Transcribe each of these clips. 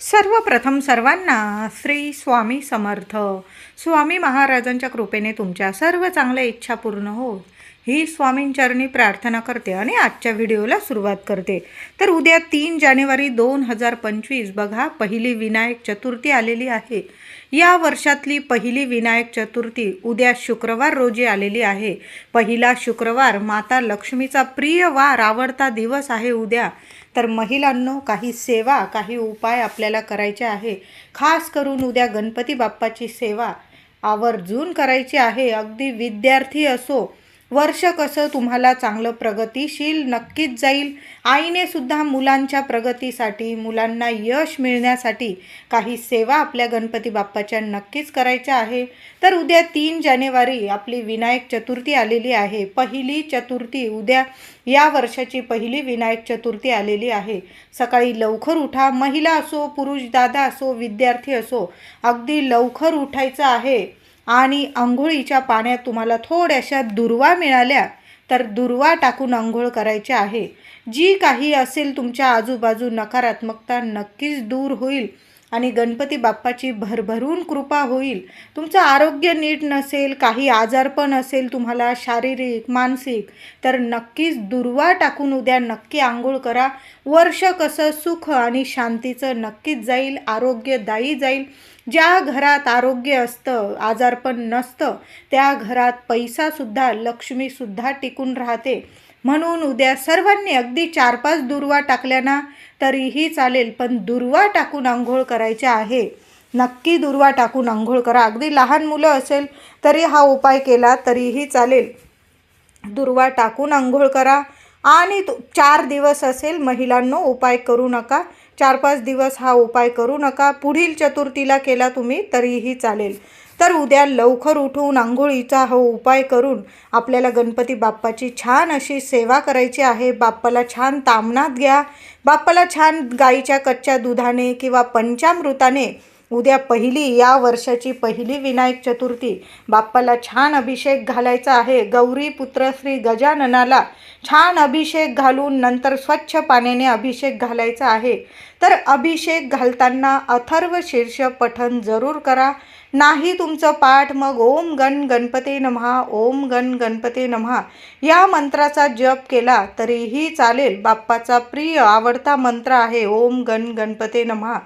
सर्वप्रथम सर्वांना श्री स्वामी समर्थ. स्वामी महाराजांच्या कृपेने तुमच्या सर्व चांगल्या इच्छा पूर्ण हो ही स्वामींचरणी प्रार्थना करते आणि आजच्या व्हिडिओला सुरुवात करते. तर उद्या तीन जानेवारी दोन हजार पंचवीस बघा पहिली विनायक चतुर्थी आलेली आहे. या वर्षातली पहिली विनायक चतुर्थी उद्या शुक्रवार रोजी आलेली आहे. पहिला शुक्रवार माता लक्ष्मीचा प्रिय वार आवडता दिवस आहे उद्या. तर महिलांनो काही सेवा काही उपाय आपल्याला करायचे आहे. खास करून उद्या गणपती बाप्पाची सेवा आवर्जून करायची आहे. अगदी विद्यार्थी असो वर्ष कसं तुम्हाला चांगलं प्रगतिशील नक्कीच जाईल. आईने सुद्धा मुलांच्या प्रगतीसाठी मुलांना यश मिळण्यासाठी काही सेवा आपल्या गणपती बाप्पाच्या नक्कीच करायच्या आहे. तर उद्या तीन जानेवारी आपली विनायक चतुर्थी आलेली आहे. पहिली चतुर्थी उद्या या वर्षाची पहिली विनायक चतुर्थी आलेली आहे. सकाळी लवकर उठा. महिला असो पुरुष दादा असो विद्यार्थी असो अगदी लवकर उठायचं आहे. आणि आंघोळीच्या पाण्यात तुम्हाला थोड्याशा दुर्वा मिळाल्या तर दुर्वा टाकून आंघोळ करायची आहे. जी काही असेल तुमच्या आजूबाजू नकारात्मकता नक्कीच दूर होईल आणि गणपती बाप्पाची भरभरून कृपा होईल. तुमचं आरोग्य नीट नसेल काही आजारपण असेल तुम्हाला शारीरिक मानसिक तर नक्कीच दुर्वा टाकून उद्या नक्की आंघोळ करा. वर्ष कसं सुख आणि शांतीचं नक्कीच जाईल आरोग्यदायी जाईल. ज्या घरात आरोग्य असतं आजारपण नसतं त्या घरात पैसासुद्धा लक्ष्मीसुद्धा टिकून राहते. म्हणून उद्या सर्वांनी अगदी चार पाच दुर्वा टाकल्या ना तरीही चालेल पण दुर्वा टाकून आंघोळ करायचे आहे. नक्की दुर्वा टाकून आंघोळ करा. अगदी लहान मुलं असेल तरी हा उपाय केला तरीही चालेल. दुर्वा टाकून आंघोळ करा. आणि तो चार दिवस असेल महिलांनो उपाय करू नका. चार पाच दिवस हा उपाय करू नका. पुढील चतुर्थीला केला तुम्ही तरीही चालेल. तर उद्या लवकर उठून आंघोळीचा हा उपाय करून आपल्याला गणपती बाप्पाची छान अशी सेवा करायची आहे. बाप्पाला छान तामणात घ्या. बाप्पाला छान गाईच्या कच्च्या दुधाने किंवा पंचामृताने उद्या पहिली या वर्षाची पहिली विनायक चतुर्थी. बाप्पाला छान अभिषेक घालायचा आहे. गौरी पुत्र श्री गजाननाला छान अभिषेक घालून नंतर स्वच्छ पाण्याने अभिषेक घालायचा आहे. तर अभिषेक घालताना अथर्व शीर्ष पठण जरूर करा. नाही तुमचं पाठ मग ओम गण गणपते नमहा ओम गण गणपते नमहा. या मंत्राचा जप केला तरीही चालेल. बाप्पाचा प्रिय आवडता मंत्र आहे ओम गण गणपते नमहा.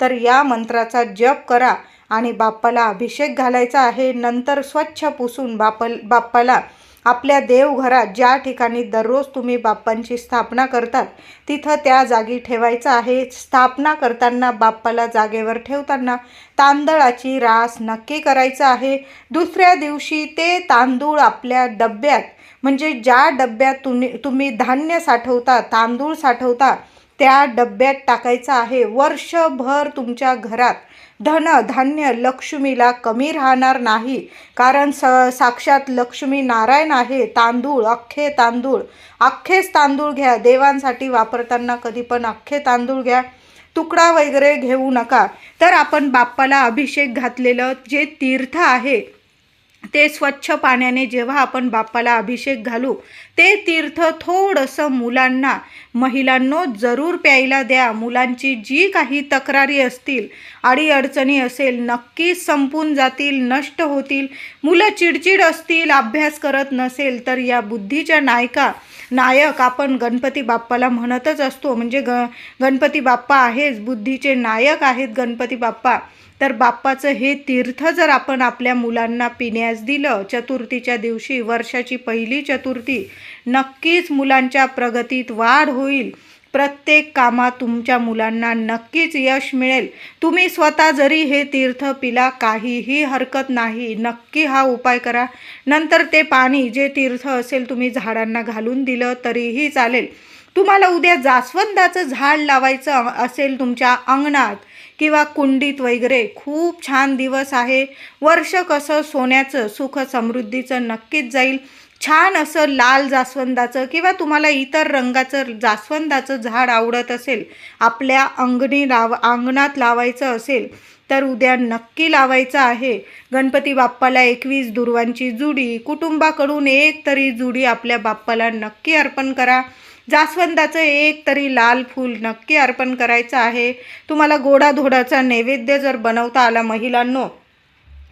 तर या मंत्राचा जप करा आणि बाप्पाला अभिषेक घालायचा आहे. नंतर स्वच्छ पुसून बापल बाप्पाला आपल्या देवघरात ज्या ठिकाणी दररोज तुम्ही बाप्पांची स्थापना करतात तिथं त्या जागी ठेवायचं आहे. स्थापना करताना बाप्पाला जागेवर ठेवताना तांदळाची रास नक्की करायचं आहे. दुसऱ्या दिवशी ते तांदूळ आपल्या डब्यात म्हणजे ज्या डब्यात तुम्ही तुम्ही धान्य साठवता तांदूळ साठवता त्या डब्यात टाकायचं आहे. वर्षभर तुमच्या घरात धन धान्य लक्ष्मीला कमी राहणार नाही. कारण स साक्षात लक्ष्मी नारायण आहे. तांदूळ अख्खे तांदूळ. अख्खेच तांदूळ घ्या. देवांसाठी वापरताना कधी पण अख्खे तांदूळ घ्या. तुकडा वगैरे घेऊ नका. तर आपण बाप्पाला अभिषेक घातलेलं जे तीर्थ आहे ते स्वच्छ पाण्याने जेव्हा आपण बाप्पाला अभिषेक घालू ते तीर्थ थोडंसं मुलांना महिलांनो जरूर प्यायला द्या. मुलांची जी काही तक्रारी असतील अडीअडचणी असेल नक्कीच संपून जातील नष्ट होतील. मुलं चिडचिड असतील अभ्यास करत नसेल तर या बुद्धीच्या नायका नायक आपण गणपती बाप्पाला म्हणतच असतो. म्हणजे ग गणपती बाप्पा आहेच बुद्धीचे नायक आहेत गणपती बाप्पा. तर बाप्पाचं हे तीर्थ जर आपण आपल्या मुलांना पिण्यास दिलं चतुर्थीच्या दिवशी वर्षाची पहिली चतुर्थी नक्कीच मुलांच्या प्रगतीत वाढ होईल. प्रत्येक कामात तुमच्या मुलांना नक्कीच यश मिळेल. तुम्ही स्वतः जरी हे तीर्थ पिला काहीही हरकत नाही. नक्की हा उपाय करा. नंतर ते पाणी जे तीर्थ असेल तुम्ही झाडांना घालून दिलं तरीही चालेल. तुम्हाला उद्या जास्वंदाचं झाड लावायचं असेल तुमच्या अंगणात किंवा कुंडीत वगैरे खूप छान दिवस आहे. वर्ष कसं सोन्याचं सुख समृद्धीचं नक्कीच जाईल. छान असं लाल जास्वंदाचं किंवा तुम्हाला इतर रंगाचं जास्वंदाचं झाड आवडत असेल आपल्या अंगणी लाव अंगणात लावायचं असेल तर उद्या नक्की लावायचं आहे. गणपती बाप्पाला एकवीस दुर्वांची जुडी कुटुंबाकडून एक तरी जुडी आपल्या बाप्पाला नक्की अर्पण करा. जास्वंदाचं एक तरी लाल फूल नक्की अर्पण करायचं आहे. तुम्हाला गोडाधोडाचा नैवेद्य जर बनवता आला महिलांनो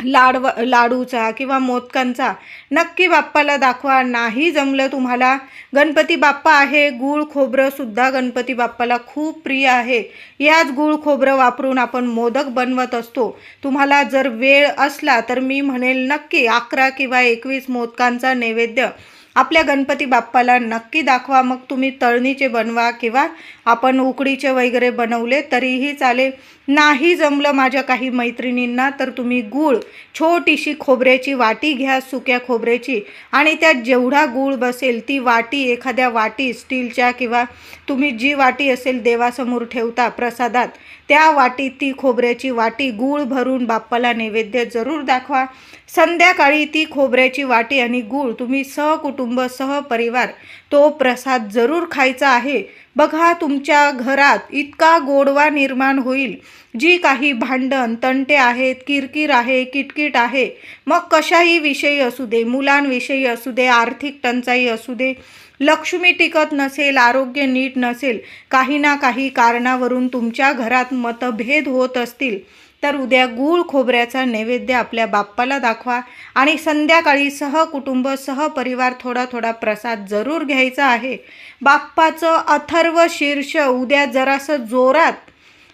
लाडव लाडूचा किंवा मोदकांचा नक्की बाप्पाला दाखवा. नाही जमलं तुम्हाला गणपती बाप्पा आहे गूळ खोबरंसुद्धा गणपती बाप्पाला खूप प्रिय आहे. याच गूळ खोबरं वापरून आपण मोदक बनवत असतो. तुम्हाला जर वेळ असला तर मी म्हणेल नक्की अकरा किंवा एकवीस मोदकांचा नैवेद्य आपल्या गणपती बाप्पाला नक्की दाखवा. मग तुम्ही तळणीचे बनवा किंवा आपण उकडीचे वगैरे बनवले तरीही चालेल. नाही जमलं माझ्या काही मैत्रिणींना तर तुम्ही गूळ छोटीशी खोबऱ्याची वाटी घ्या सुक्या खोबऱ्याची. आणि त्यात जेवढा गूळ बसेल ती वाटी एखाद्या वाटी स्टीलच्या किंवा तुम्ही जी वाटी असेल देवासमोर ठेवता प्रसादात त्या वाटीत ती खोबऱ्याची वाटी गूळ भरून बाप्पाला नैवेद्य जरूर दाखवा. संध्याकाळी ती खोबऱ्याची वाटी आणि गूळ तुम्ही सहकुटुंब सहपरिवार तो प्रसाद जरूर खायचा आहे. बघा तुमच्या घरात इतका गोडवा निर्माण होईल. जी काही भांडण तंटे आहेत किरकिर आहे किटकिट आहे मग कशाही विषयी असू दे मुलांविषयी असू दे आर्थिक टंचाई असू दे लक्ष्मी टिकत नसेल आरोग्य नीट नसेल काही ना काही कारणावरून तुमच्या घरात मतभेद होत असतील. तर उद्या गूळ खोबऱ्याचा नैवेद्य आपल्या बाप्पाला दाखवा आणि संध्याकाळी सहकुटुंब सहपरिवार थोडा थोडा प्रसाद जरूर घ्यायचा आहे. बाप्पाचं अथर्व शीर्ष उद्या जरासं जोरात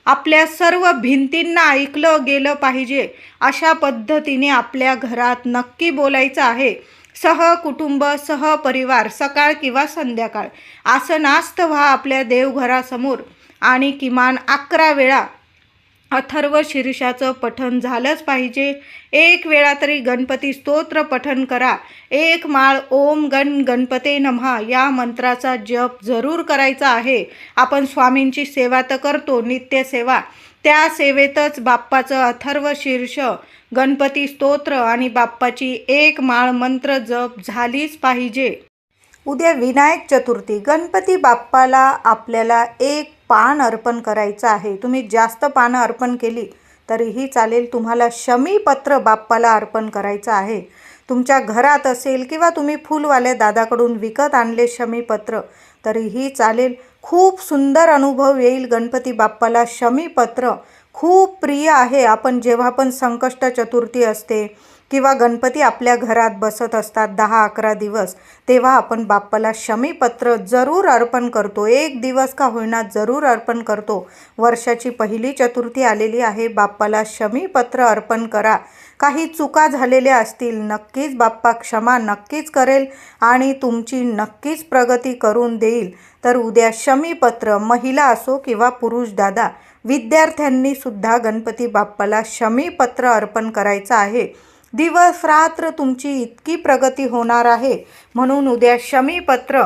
आपल्या सर्व भिंतींना ऐकलं गेलं पाहिजे अशा पद्धतीने आपल्या घरात नक्की बोलायचं आहे. सहकुटुंब सहपरिवार सकाळ किंवा संध्याकाळ आसनास्त व्हा आपल्या देवघरासमोर आणि किमान अकरा वेळा अथर्व शीर्षाचं पठन झालंच पाहिजे. एक वेळा तरी गणपती स्तोत्र पठन करा. एक माळ ओम गण गणपते नमहा या मंत्राचा जप जरूर करायचा आहे. आपण स्वामींची सेवा तर करतो नित्यसेवा त्या सेवेतच बाप्पाचं अथर्व शीर्ष गणपती स्तोत्र आणि बाप्पाची एक माळ मंत्र जप झालीच पाहिजे. उद्या विनायक चतुर्थी. गणपती बाप्पाला आपल्याला एक पान अर्पण करायचं आहे. तुम्ही जास्त पानं अर्पण केली तरीही चालेल. तुम्हाला शमीपत्र बाप्पाला अर्पण करायचं आहे. तुमच्या घरात असेल किंवा तुम्ही फुलवाले दादाकडून विकत आणले शमीपत्र तरीही चालेल. खूप सुंदर अनुभव येईल गणपती बाप्पाला. शमीपत्र खूप प्रिय आहे. आपण जेव्हा पण संकष्ट चतुर्थी असते किंवा गणपती आपल्या घरात बसत असतात दहा अकरा दिवस तेव्हा आपण बाप्पाला शमीपत्र जरूर अर्पण करतो. एक दिवस का होईना जरूर अर्पण करतो. वर्षाची पहिली चतुर्थी आलेली आहे. बाप्पाला शमीपत्र अर्पण करा. काही चुका झालेल्या असतील नक्कीच बाप्पा क्षमा नक्कीच करेल आणि तुमची नक्कीच प्रगती करून देईल. तर उद्या शमीपत्र महिला असो किंवा पुरुष दादा विद्यार्थ्यांनी सुद्धा गणपती बाप्पाला शमीपत्र अर्पण करायचं आहे. दिवस रात्र तुमची इतकी प्रगती होणार आहे. म्हणून उद्या शमीपत्र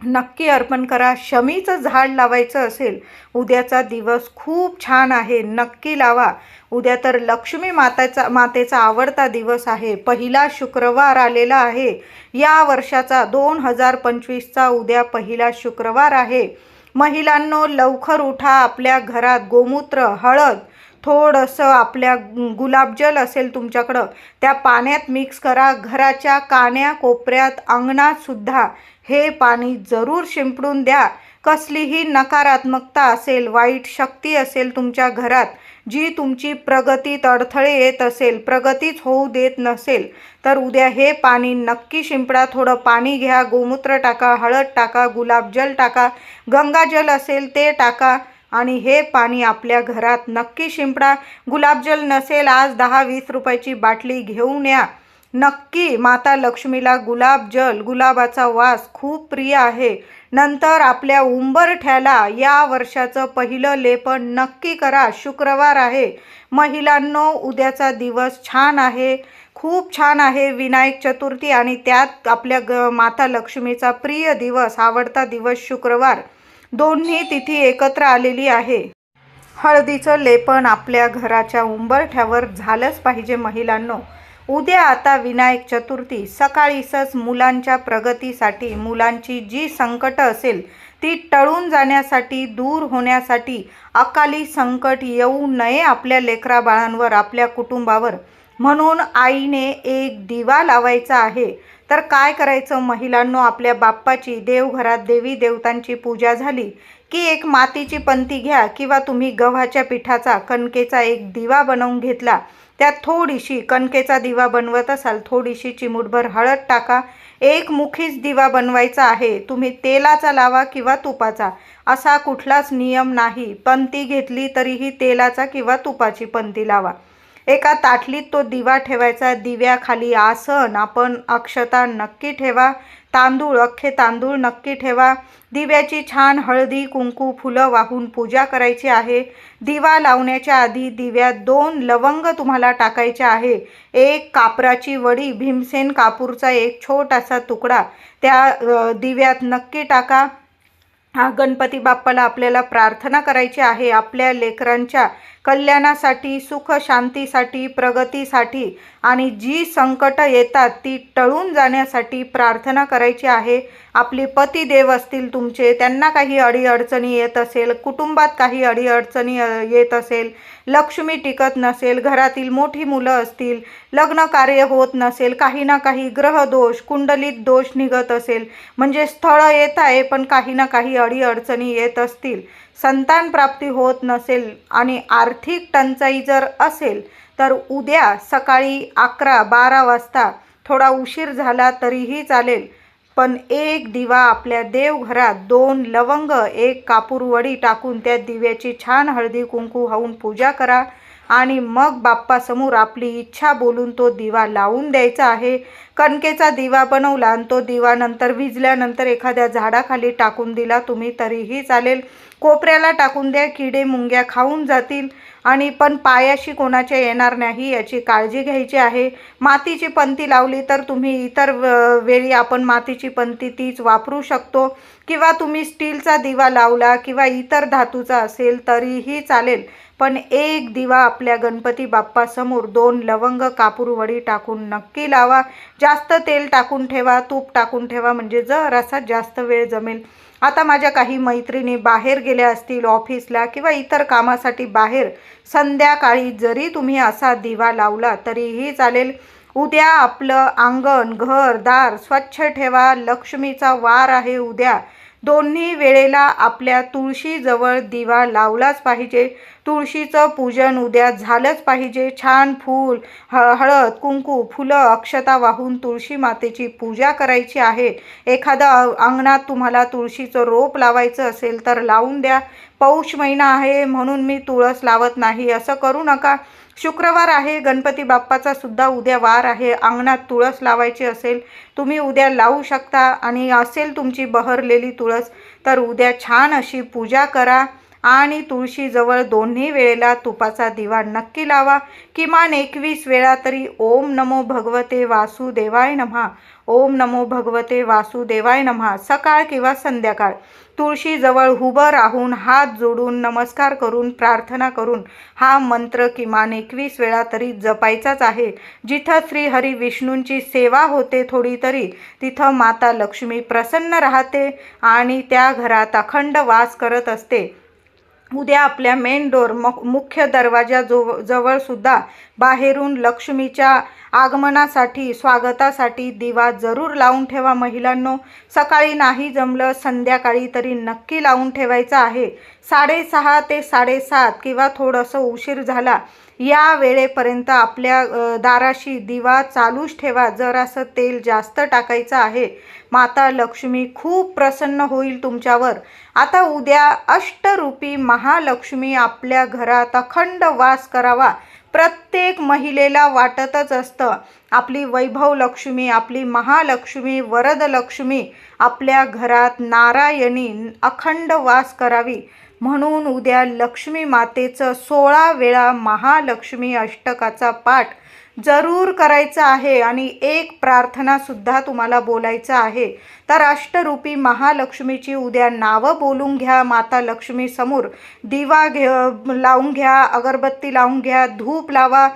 नक्की अर्पण करा. शमीचं झाड लावायचं असेल उद्याचा दिवस खूप छान आहे. नक्की लावा. उद्या तर लक्ष्मी माताचा मातेचा आवडता दिवस आहे. पहिला शुक्रवार आलेला आहे. या वर्षाचा दोन हजार पंचवीसचा उद्या पहिला शुक्रवार आहे. महिलांनो लवकर उठा. आपल्या घरात गोमूत्र हळद थोडंसं आपल्या गुलाबजल असेल तुमच्याकडं त्या पाण्यात मिक्स करा. घराच्या कान्या कोपऱ्यात अंगणातसुद्धा हे पाणी जरूर शिंपडून द्या. कसलीही नकारात्मकता असेल वाईट शक्ती असेल तुमच्या घरात जी तुमची प्रगतीत अडथळे येत असेल प्रगतीच होऊ देत नसेल तर उद्या हे पाणी नक्की शिंपडा. थोडं पाणी घ्या गोमूत्र टाका हळद टाका गुलाबजल टाका गंगाजल असेल ते टाका. आणि हे पाणी आपल्या घरात नक्की शिंपडा. गुलाबजल नसेल आज दहा वीस रुपयाची बाटली घेऊन या. नक्की माता लक्ष्मीला गुलाबजल गुलाबाचा वास खूप प्रिय आहे. नंतर आपल्या उंबरठ्याला या वर्षाचं पहिलं लेपन नक्की करा. शुक्रवार आहे. महिलांनो उद्याचा दिवस छान आहे. खूप छान आहे विनायक चतुर्थी आणि त्यात आपल्या ग माता लक्ष्मीचा प्रिय दिवस आवडता दिवस शुक्रवार. दोन्ही तिथी एकत्र आलेली आहे. हळदीचं लेपन आपल्या घराच्या उंबरठ्यावर झालंच पाहिजे महिलांनो. उद्या आता विनायक चतुर्थी. सकाळीसच मुलांच्या प्रगतीसाठी मुलांची जी संकट असेल ती टळून जाण्यासाठी दूर होण्यासाठी अकाली संकट येऊ नये आपल्या लेकराबाळांवर आपल्या कुटुंबावर. म्हणून आईने एक दिवा लावायचा आहे. तर काय करायचं? महिलांनो आपल्या बाप्पाची देवघरात देवी देवतांची पूजा झाली की एक मातीची पंती घ्या किंवा तुम्ही गव्हाच्या पिठाचा कणकेचा एक दिवा बनवून घेतला. त्यात थोडीशी कणकेचा दिवा बनवत असाल थोडीशी चिमूटभर हळद टाका. एक मुखीच दिवा बनवायचा आहे. तुम्ही तेलाचा लावा किंवा तुपाचा. असा कुठलाच नियम नाही. पंती घेतली तरीही तेलाचा किंवा तुपाची पंती लावा. एका ताटलीत तो दिवा ठेवायचा. दिव्याखाली आसन. आपण अक्षता नक्की ठेवा. तांदूळ अख्खे तांदूळ नक्की ठेवा. दिव्याची छान हळदी कुंकू फुलं वाहून पूजा करायची आहे. दिवा लावण्याच्या आधी दिव्यात दोन लवंग तुम्हाला टाकायचे आहे. एक कापराची वडी भीमसेन कापूरचा एक छोटासा तुकडा. त्या दिव्यात नक्की टाका. हा गणपती बाप्पाला आपल्याला प्रार्थना करायची आहे. आपल्या लेकरांच्या कल्याणासाठी सुख शांतीसाठी प्रगतीसाठी आणि जी संकट येतात ती टळून जाण्यासाठी प्रार्थना करायची आहे. आपले पतिदेव असतील तुमचे त्यांना काही अडीअडचणी येत असेल कुटुंबात काही अडीअडचणी येत असेल लक्ष्मी टिकत नसेल घरातील मोठी मुलं असतील लग्न कार्य होत नसेल काही ना काही ग्रहदोष कुंडलीत दोष निघत असेल. म्हणजे स्थळं येत आहे पण काही ना काही अडीअडचणी येत असतील. संतान प्राप्ती होत नसेल आणि आर्थिक टंचाई जर असेल तर उद्या सकाळी अकरा बारा वाजता थोडा उशीर झाला तरीही चालेल. पण एक दिवा आपल्या देवघरात दोन लवंग एक कापूरवडी टाकून त्या दिव्याची छान हळदी कुंकू वाहून पूजा करा. आणि मग बाप्पासमोर आपली इच्छा बोलून तो दिवा लावून द्यायचा आहे. कणकेचा दिवा बनवला आणि तो दिवा नंतर विजल्यानंतर एखाद्या झाडाखाली टाकून दिला. तुम्ही तरीही चालेल. कोपऱ्याला टाकून द्या. किडे मुंग्या खाऊन जातील. आणि पण पायाशी कोणाच्या येणार नाही याची काळजी घ्यायची आहे. मातीची पंती लावली तर तुम्ही इतर वेळी आपण मातीची पंती तीच वापरू शकतो. किंवा तुम्ही स्टीलचा दिवा लावला किंवा इतर धातूचा असेल तरीही चालेल. पण एक दिवा आपल्या गणपती बाप्पासमोर दोन लवंग कापूरवडी टाकून नक्की लावा. जास्त तेल टाकून ठेवा तूप टाकून ठेवा म्हणजे जरासा जास्त वेळ जमेल. आता माझ्या काही मैत्रिणी बाहेर गेल्या असतील ऑफिसला किंवा इतर कामासाठी बाहेर संध्याकाळी जरी तुम्ही असा दिवा लावला तरीही चालेल. उद्या आपलं अंगण घर दार स्वच्छ ठेवा लक्ष्मीचा वार आहे उद्या. दोन्ही वेळेला आपल्या तुळशीजवळ दिवा लावलाच पाहिजे. तुळशीचं पूजन उद्या झालंच पाहिजे. छान फूल ह हळद कुंकू फुलं अक्षता वाहून तुळशी मातेची पूजा करायची आहे. एखादा अ- अंगणात तुम्हाला तुळशीचं रोप लावायचं असेल तर लावून द्या. पौष महिना आहे म्हणून मी तुळस लावत नाही. असं करू नका. शुक्रवार आहे गणपती बाप्पाचा सुद्धा उद्या वार आहे. अंगणात तुळस लावायची असेल तुम्ही उद्या लावू शकता. आणि असेल तुमची बहरलेली तुळस तर उद्या छान अशी पूजा करा. आणि तुळशीजवळ दोन्ही वेळेला तुपाचा दिवा नक्की लावा. किमान एकवीस वेळा तरी ओम नमो भगवते वासुदेवाय नमहा. ओम नमो भगवते वासुदेवाय नमहा. सकाळ किंवा संध्याकाळ. तुळशीजवळ उभं राहून हात जोडून नमस्कार करून प्रार्थना करून हा मंत्र किमान एकवीस वेळा तरी जपायचाच आहे. जिथं श्री हरी विष्णूंची सेवा होते थोडी तरी तिथं माता लक्ष्मी प्रसन्न राहते आणि त्या घरात अखंड वास करत असते. उद्या आपल्या मेन डोर मुख्य दरवाजा जवळ सुद्धा बाहेरून लक्ष्मीच्या आगमनासाठी स्वागतासाठी दिवा जरूर लावून ठेवा महिलांनो. सकाळी नाही जमलं संध्याकाळी तरी नक्की लावून ठेवायचं आहे. साडेसहा ते साडेसात किंवा थोडंसं उशीर झाला या वेळेपर्यंत आपल्या दाराशी दिवा चालूच ठेवा. जरासं तेल जास्त टाकायचं आहे. माता लक्ष्मी खूप प्रसन्न होईल तुमच्यावर. आता उद्या अष्टरूपी महालक्ष्मी आपल्या घरात अखंड वास करावा. प्रत्येक महिलेला वाटतच असतं. आपली वैभव लक्ष्मी आपली महालक्ष्मी वरदलक्ष्मी आपल्या घरात नारायणी अखंड वास करावी. म्हणून उद्या लक्ष्मी मातेचं सोळा वेळा महालक्ष्मी अष्टकाचा पाठ जरूर करायचा आहे आणि एक प्रार्थनासुद्धा तुम्हाला बोलायचं आहे. तर अष्टरूपी महालक्ष्मीची उद्या नावं बोलून घ्या माता लक्ष्मी समोर दिवा घे लावून घ्या अगरबत्ती लावून घ्या धूप लावा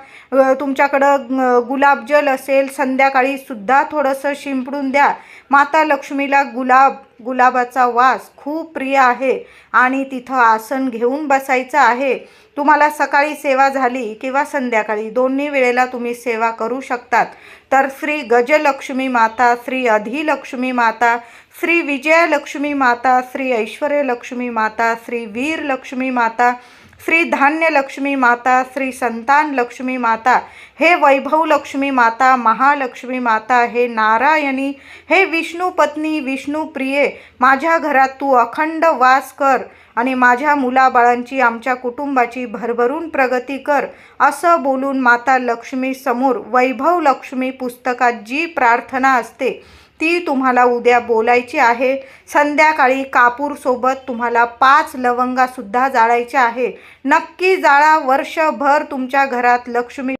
तुमच्याकडं गुलाबजल असेल संध्याकाळीसुद्धा थोडंसं शिंपडून द्या. माता लक्ष्मीला गुलाब गुलाबाचा वास खूप प्रिय आहे. आणि तिथं आसन घेऊन बसायचं आहे. तुम्हाला सकाळी सेवा झाली किंवा संध्याकाळी दोन्ही वेळेला तुम्ही सेवा करू शकतात. तर श्री गजलक्ष्मी माता श्री अधिलक्ष्मी माता श्री विजयालक्ष्मी माता श्री ऐश्वर्यलक्ष्मी माता श्री वीरलक्ष्मी माता श्री धान्य लक्ष्मी माता श्री संतान लक्ष्मी माता हे वैभव लक्ष्मी माता महालक्ष्मी माता हे नारायणी हे विष्णू पत्नी विष्णू प्रिये माझ्या घरात तू अखंड वास कर आणि माझ्या मुलाबाळांची आमच्या कुटुंबाची भरभरून प्रगती कर असं बोलून माता लक्ष्मी समोर वैभव लक्ष्मी पुस्तकात जी प्रार्थना असते ती तुम्हाला उद्या बोलायची आहे. संध्याकाळी कापूरसोबत तुम्हाला पाच लवंगासुद्धा जाळायच्या आहे. नक्की जाळा. वर्षभर तुमच्या घरात लक्ष्मी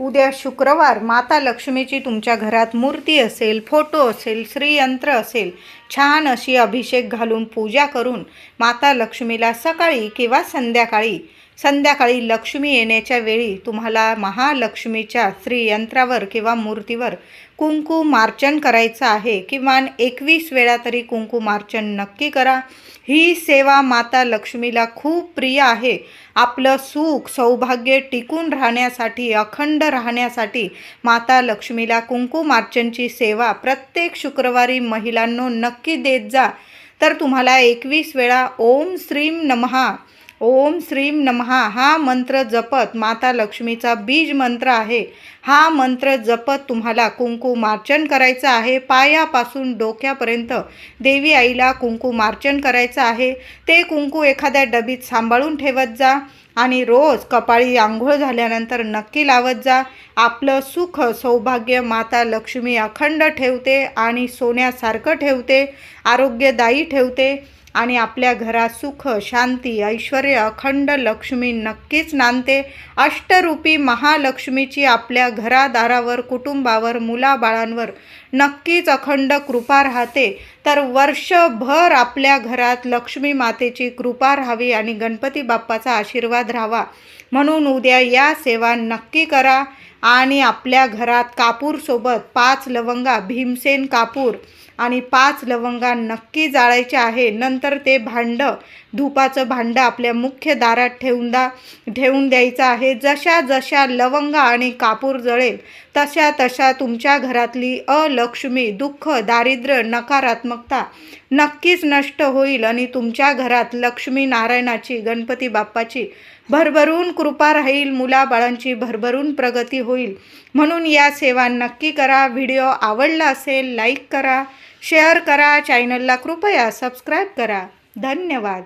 उद्या शुक्रवार माता लक्ष्मीची तुमच्या घरात मूर्ती असेल फोटो असेल श्रीयंत्र असेल छान अशी अभिषेक घालून पूजा करून माता लक्ष्मीला सकाळी किंवा संध्याकाळी संध्याकाळी लक्ष्मी येण्याच्या वेळी तुम्हाला महालक्ष्मीच्या श्रीयंत्रावर किंवा मूर्तीवर कुंकुमार्चन करायचं आहे. किमान एकवीस वेळा तरी कुंकुमार्चन नक्की करा. ही सेवा माता लक्ष्मीला खूप प्रिय आहे. आपलं सुख सौभाग्य टिकून राहण्यासाठी अखंड राहण्यासाठी माता लक्ष्मीला कुंकुमार्चनची सेवा प्रत्येक शुक्रवारी महिलांनो नक्की देत जा. तर तुम्हाला एकवीस वेळा ओम श्रीम नमहा. ओम श्रीम नमहा हा मंत्र जपत माता लक्ष्मीचा बीज मंत्र आहे. हा मंत्र जपत तुम्हाला कुंकुमार्चन करायचं आहे. पायापासून डोक्यापर्यंत देवी आईला कुंकुमार्चन करायचं आहे. ते कुंकू एखाद्या डबीत सांभाळून ठेवत जा आणि रोज कपाळी आंघोळ झाल्यानंतर नक्की लावत जा. आपलं सुख सौभाग्य माता लक्ष्मी अखंड ठेवते आणि सोन्यासारखं ठेवते. आरोग्यदायी ठेवते. आणि आपल्या घरात सुख शांती ऐश्वर अखंड लक्ष्मी नक्कीच नांदते. अष्टरूपी महालक्ष्मीची आपल्या घरादारावर कुटुंबावर मुलाबाळांवर नक्कीच अखंड कृपा राहते. तर वर्षभर आपल्या घरात लक्ष्मी मातेची कृपा राहावी आणि गणपती बाप्पाचा आशीर्वाद राहावा. म्हणून उद्या या सेवा नक्की करा आणि आपल्या घरात कापूरसोबत पाच लवंगा भीमसेन कापूर आणि पाच लवंगा नक्की जाळायचे आहे. नंतर ते भांडं धुपाचं भांडं आपल्या मुख्य दारात ठेवून दा ठेवून द्यायचं आहे. जशा जशा लवंगा आणि कापूर जळेल तशा तशा तुमच्या घरातली अलक्ष्मी दुःख दारिद्र्य नकारात्मकता नक्कीच नष्ट होईल आणि तुमच्या घरात लक्ष्मी नारायणाची गणपती बाप्पाची भरभरून कृपा राहील मुलाबाळांची भरभरून प्रगती होईल. म्हणून या सेवा नक्की करा. व्हिडिओ आवडला असेल लाईक करा. शेअर करा चॅनलला कृपया सबस्क्राईब करा. धन्यवाद.